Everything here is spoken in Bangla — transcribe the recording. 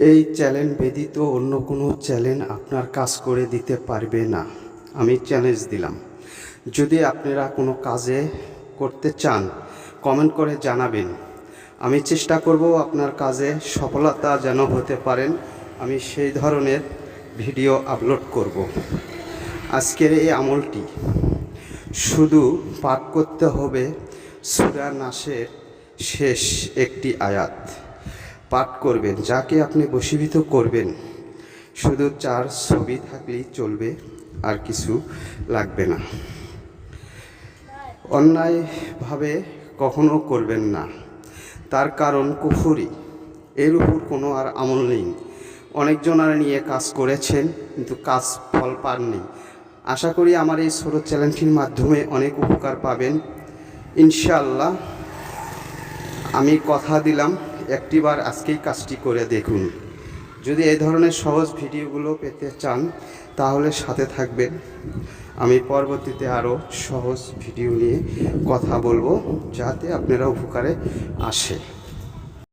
এই চ্যালেঞ্জ ব্যতীত অন্য কোনো চ্যালেঞ্জ আপনার কাজ করে দিতে পারবে না। আমি চ্যালেঞ্জ দিলাম। যদি আপনারা কোনো কাজে করতে চান কমেন্ট করে জানাবেন। আমি চেষ্টা করব আপনার কাজে সফলতা যেন হতে পারেন। আমি সেই ধরনের ভিডিও আপলোড করব। আজকের এই আমলটি শুধু পাঠ করতে হবে। সুরা নাসের শেষ একটি আয়াত। পাঠ করবেন, যাকে আপনি বশীভূত করবেন, শুধু চার ছবি থাকলেই চলবে, আর কিছু লাগবে না। অন্যায়ভাবে কখনো করবেন না। তার কারণ কুফুরি, এর উপর কোনো আর আমল নেই। অনেকজন আর নিয়ে কাজ করেছেন, কিন্তু কাজ ফল পাননি। আশা করি আমার এই ছোটো চ্যালেঞ্জটির মাধ্যমে অনেক উপকার পাবেন। ইনশাল্লাহ আমি কথা দিলাম। একটিবার আজকেই কাজটি করে দেখুন। যদি এই ধরনের সহজ ভিডিওগুলো পেতে চান, তাহলে সাথে থাকবেন। আমি পরবর্তীতে আরও সহজ ভিডিও নিয়ে কথা বলব, যাতে আপনারা উপকারে আসে।